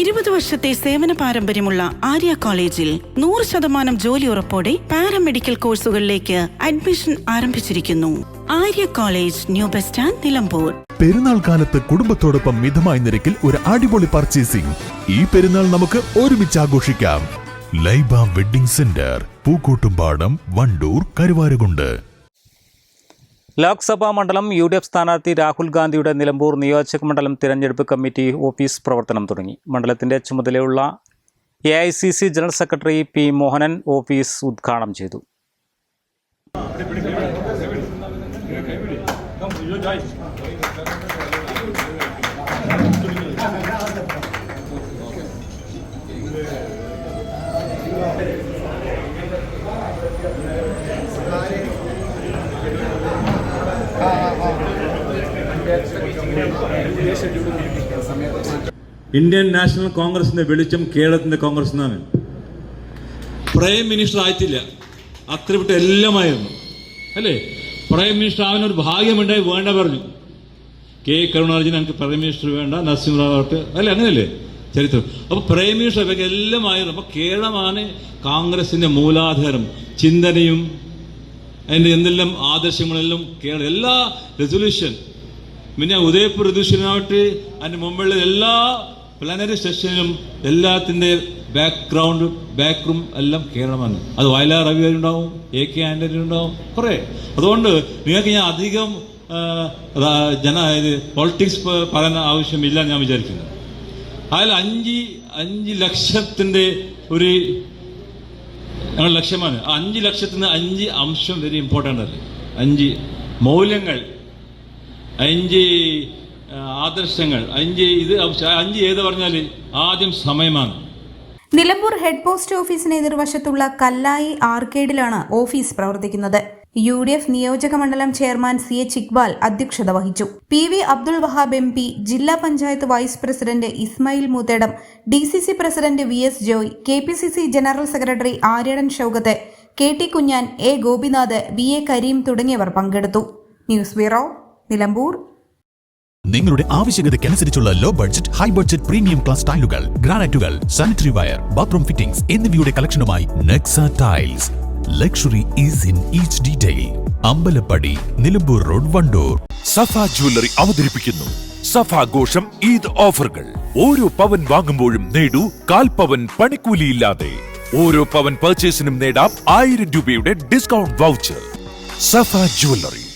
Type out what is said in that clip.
ഇരുപത് വർഷത്തെ സേവന പാരമ്പര്യമുള്ള ആര്യ കോളേജിൽ നൂറ് ശതമാനം ജോലി ഉറപ്പോടെ പാരാമെഡിക്കൽ കോഴ്സുകളിലേക്ക് അഡ്മിഷൻ ആരംഭിച്ചിരിക്കുന്നു. Arya college new bus stand Nilambur. Perunnal കാലത്ത് കുടുംബത്തോടൊപ്പം മിതമായ നിരക്കിൽ ഒരു അടിപൊളി പർച്ചേസിംഗ്. ഈ പെരുന്നാൾ നമുക്ക് ഒരുമിച്ച് ആഘോഷിക്കാം. Laiba wedding centre Pookkottumpadam Wandoor Karuvarakundu. Lok Sabha മണ്ഡലം യു ഡി എഫ് സ്ഥാനാർത്ഥി രാഹുൽ ഗാന്ധിയുടെ നിലമ്പൂർ നിയോജക മണ്ഡലം തിരഞ്ഞെടുപ്പ് കമ്മിറ്റി ഓഫീസ് പ്രവർത്തനം തുടങ്ങി. മണ്ഡലത്തിന്റെ ചുമതലയുള്ള A I C C general secretary P Mohanan office ഉദ്ഘാടനം ചെയ്തു. ഇന്ത്യൻ നാഷണൽ കോൺഗ്രസിന്റെ വെളിച്ചം കേരളത്തിന്റെ കോൺഗ്രസ് എന്നാണ്. പ്രൈം മിനിസ്റ്റർ ആയിട്ടില്ല. അത്ര വിട്ട് എല്ലാമായിരുന്നു. അല്ലേ? പ്രൈം മിനിസ്റ്റർ ആവാൻ ഒരു ഭാഗ്യമുണ്ടായി വേണ്ട പറഞ്ഞു. കെ. കരുണാർജുന എനിക്ക് പ്രൈം മിനിസ്റ്റർ വേണ്ട നരസിംഹറാവ് ആവട്ടെ അല്ലേ? അങ്ങനെയല്ലേ? ചരിത്രം. അപ്പൊ പ്രൈം മിനിസ്റ്റർ ഇവർക്ക് എല്ലാമായിരുന്നു. അപ്പൊ കേരളമാണ് കോൺഗ്രസിന്റെ മൂലാധാരം. ചിന്തനയും അതിന്റെ എന്തെല്ലാം ആദർശങ്ങളെല്ലാം കേരള എല്ലാ റെസൊല്യൂഷൻ പിന്നെ ഉദയപൂർ ദൃശ്യനായിട്ട് അതിന് മുമ്പുള്ള എല്ലാ പ്ലാനറി സെഷനിലും എല്ലാത്തിന്റെ ബാക്ക്ഗ്രൗണ്ട് ബാക്ക് റൂം എല്ലാം കേരളമാണ്. അത് വയലാർ രവി ഉണ്ടാവും എ കെ ആന്റണി ഉണ്ടാവും കുറേ. അതുകൊണ്ട് നിങ്ങൾക്ക് ഞാൻ അധികം ജന ഇത് പൊളിറ്റിക്സ് പറയുന്ന ആവശ്യമില്ല ഞാൻ വിചാരിക്കുന്നു. അതിൽ അഞ്ച് അഞ്ച് ലക്ഷത്തിന്റെ ഒരു ഞങ്ങളുടെ ലക്ഷ്യമാണ്. അഞ്ച് ലക്ഷത്തിന് അഞ്ച് അംശം വെരി ഇമ്പോർട്ടന്റ് അല്ലേ? അഞ്ച് മൂല്യങ്ങൾ. അഞ്ച് ആദർശങ്ങൾ. അഞ്ച് ഇത് അഞ്ച് ഏത് പറഞ്ഞാൽ ആദ്യം സമയമാണ്. നിലമ്പൂർ ഹെഡ് പോസ്റ്റ് ഓഫീസിന് എതിർവശത്തുള്ള കല്ലായി ആർക്കേഡിലാണ് ഓഫീസ് പ്രവർത്തിക്കുന്നത്. യു ഡി എഫ് നിയോജക മണ്ഡലം ചെയർമാൻ സി എച്ച് ഇക്ബാൽ അധ്യക്ഷത വഹിച്ചു. P V Abdul Wahab M P ജില്ലാ panchayat vice president Ismail Moothedam D C C president V S Joy K P C C general secretary Aryadan Shoukath K T Kunjan A Gopinath V A Kareem തുടങ്ങിയവർ പങ്കെടുത്തു. News bureau Nilambur. നിങ്ങളുടെ ആവശ്യകതയ്ക്കനുസരിച്ചുള്ള low budget high budget premium class ടൈലുകൾ ഗ്രാനൈറ്റുകൾ sanitary wire bathroom fittings എന്നിവയുടെ കളക്ഷനുമായി Nexa tiles luxury is in each detail Ambalappadi Nilambur road Wandoor. Safa jewellery അവതരിപ്പിക്കുന്നു. സഫാഘോഷം ഈദ് ഓഫറുകൾ. ഓരോ പവൻ വാങ്ങുമ്പോഴും നേടൂ കാൽ പവൻ പണിക്കൂലിയില്ലാതെ. ഓരോ പവൻ പർച്ചേസിനും നേടാം ആയിരം രൂപയുടെ ഡിസ്കൗണ്ട് വൗച്ചർ സഫ ജ്വല്ലറി